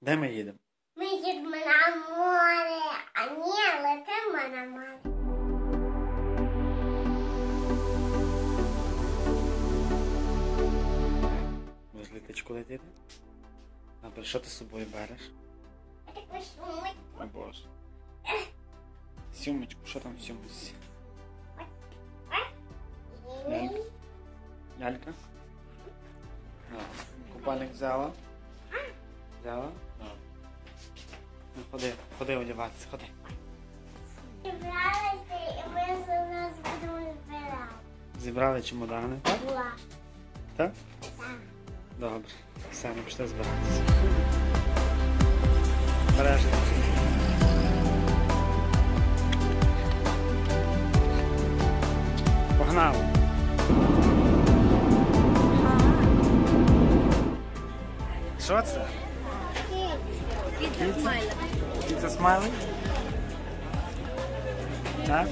Де ми їдемо? Ми їдемо на море, а ні, летимо на море. З літачку летіти? Добре, що ти з собою береш? Я так вийшла. О боже. Сумочку, що там в сумочці? Лялька? Лялька? Купальник взяла? Взяла? Ну, ходи, ходи одягатися, ходи. Зібралися і ми за нас будемо збирати. Зібрали чемодани, так? Була. Так? Так. Добре. Все, ми пішли збиратися. Бережно. Погнали. Що це? Піца смайла. Піца смайлик? Так?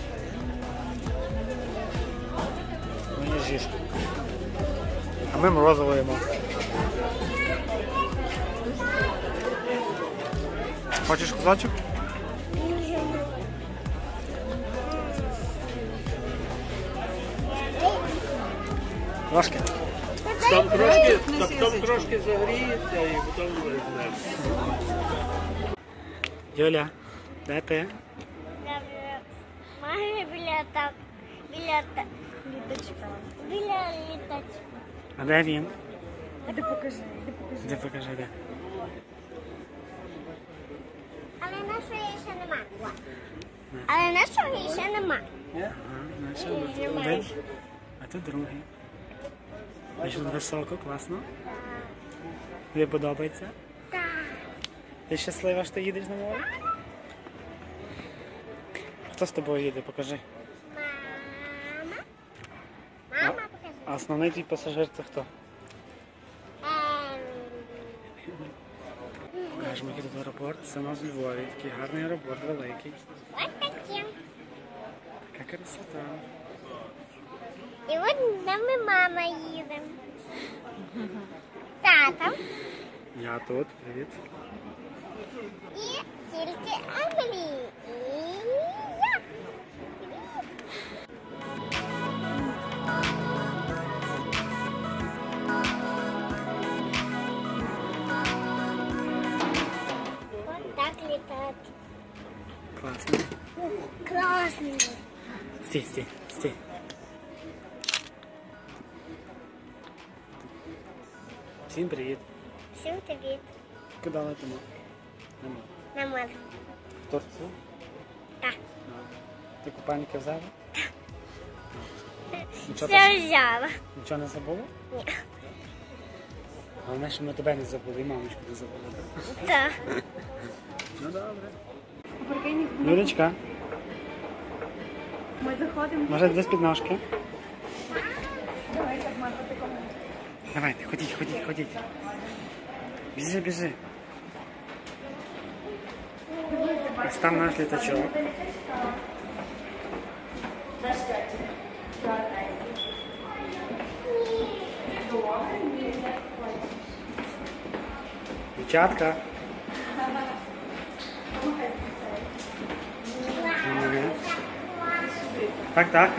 Ну, не жиш. А ми морозиво їмо. Хочеш кусочок? Трошки. Там трошки, там, там трошки загріється і потім візьмеш. Юля, де ти? Має біля так, біля так, літачка. Біля літачка. А де він? Іди покажи, іди покажи. Де покажи, де. Але нашої ще нема. Але нашої ще нема. Ага, тут один, а тут другий. Бачиш, високо, класно. Тобі подобається? Так. Ти щаслива, що ти їдеш на море? Хто з тобою їде, покажи. Мама. Мама, покажи. а основний твій пасажир це хто? Ем, Покажемо, який тут аеропорт. Це у нас у Львові. Такий гарний аеропорт, великий. Ось такі. Така красота. І от з нами мама їде. Тата Я тут, привіт. і тільки Емілі. І я. От так літати. Класно. Класно. Стій, стій, стій. Всім привіт. Всім привіт. Куди летимо? На море. На море. В Турцію? Так. А. Ти купальники взяла? Нічого, Все взяла. нічого не забула? Ні. Головне, що ми тебе не забули і мамочку не забули. так? Так. Ну добре. Юлечка, Ми заходимо. може десь під ножки? Давайте, ходіть, ходіть, ходіть. Біжи, біжи. Ось там наш літачок. Дівчатка. Мгм. Так, так.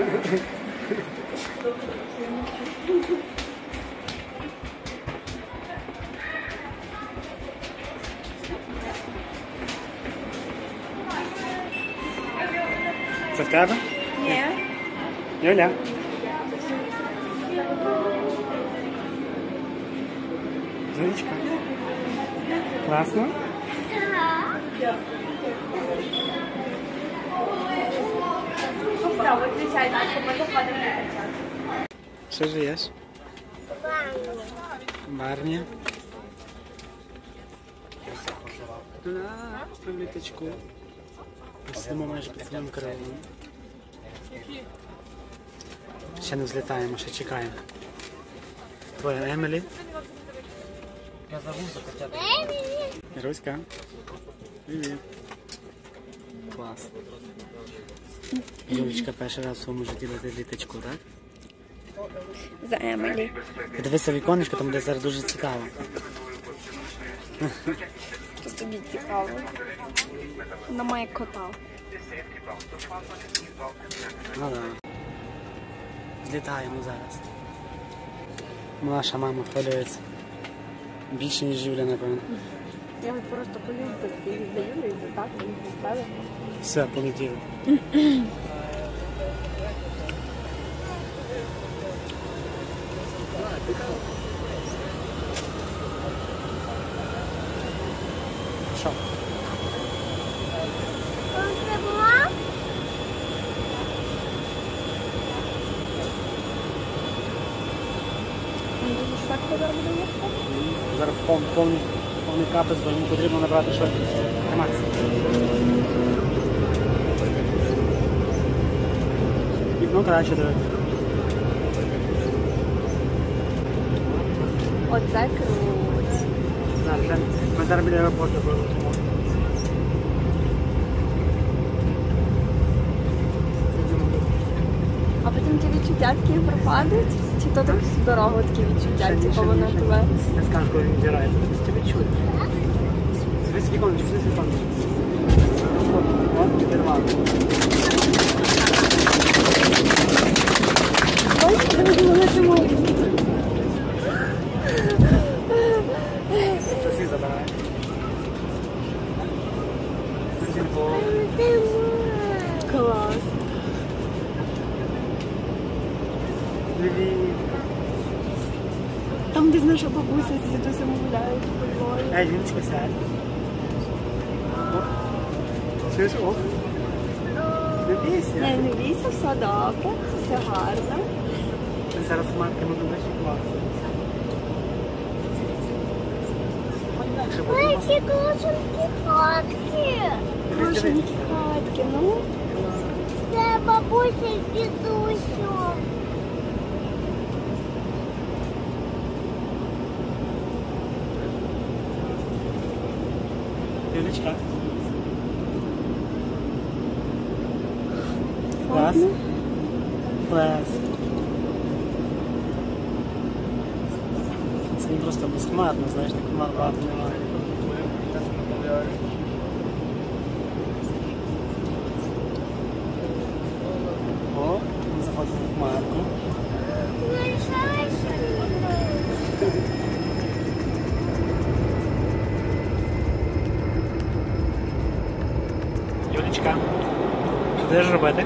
Тебе? Ні. Юля. Юлечка. Класно? Все, виключай, ми заходимо літачок. Що жиєш? В літачку. Сидимо майже під своїм крилом. Ще не взлітаємо, ще чекаємо. Твоя Емілі. Емілі. Іруська. Привіт. Клас. Юлечка перший раз в своєму житті летить літачку, так? За Емілі. Подивися віконечко, там де зараз дуже цікаво. тобі цікаво. Вона має кота. Ну да. Злітаємо зараз. Наша мама хвилюється. Більше, ніж Юля, напевно. Я просто полюбив за Юлю і за тату, і за себе. Все, полетіли. Що? Це була? Зараз буде їхати. Зараз пов- повний, повний капець, бо йому потрібно набрати швидкість. Тримайся. Вікно краще дивитися. Оце круть. Ми зараз біля аеропорту пролетимо. А потім ті відчуття такі пропадуть? Чи то так дорогу такі відчуття, типу воно тебе? Я скажу, коли він зірається, ти тебе чує. Світ віконечко, світ віконечко. От, підірвало. Ой, ми летимо. Часи забирає. Клас. Там десь наша бабуся з дідусем гуляють. Ей, жіночка, сядь. Чуєш, о. Не бійся. Не, не бійся, все добре, все гарно. Ти зараз матками будеш класно. Ой, класно. які хатки. Круженькі хатки, ну. Це бабуся з дідусем. Юлечка. Клас. Класно. Клас. Це не просто безхмарно, знаєш, так хмар багато немає. О, ми заходимо в хмарку. Ти будеш робити?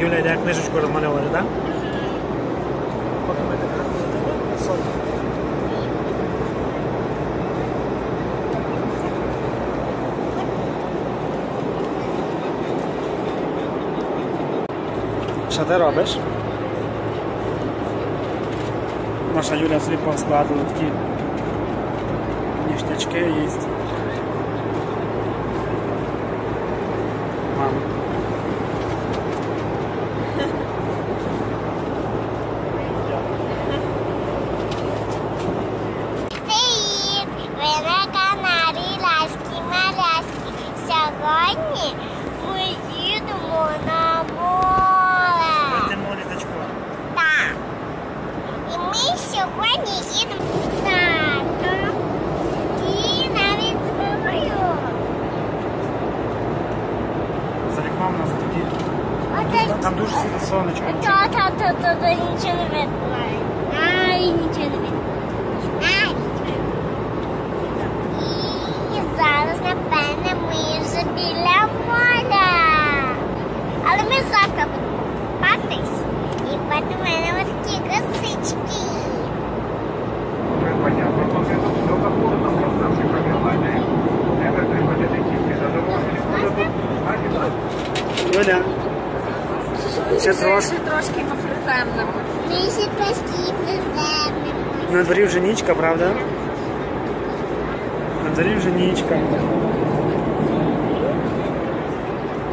Юля йде книжечку розмальовувати, так? Що ти робиш? Наша Юля собі поскладила такі ніштячки їсть. Мама. Привіт! Ви на каналі Ляські Маляські. Сьогодні ми їдемо на море. Ти моліточко. Так. І ми сьогодні їдемо з татом і навіть з мамою. За вікном у нас тоді. Оце Там дуже світло сонечко. та та та та та нічого не видно. Ай, нічого не видно. Ай, нічого не видно. І зараз, напевне, ми вже біля моря. Але ми завтра будемо купатись. І бачу в мене ось такі косички. Юля. Ще трошки. трошки ми приземнемо. Ми ще трошки приземлимо. На дворі вже нічка, правда? На дворі вже нічка.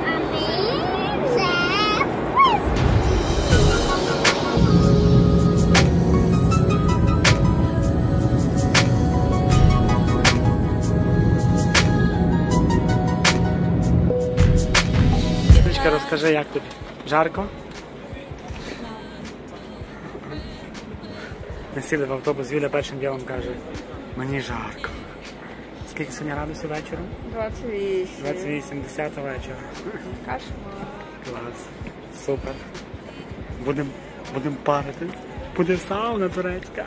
А ми вже в писку. Юлечка, розкажи, як тобі? Жарко? Ми сіли в автобус, Юля першим ділом каже, Мені жарко. Скільки сьогодні градусів вечором? 28. 28, 10 вечора. Кошмар. Клас. Супер. Будемо будем парити. Буде сауна турецька.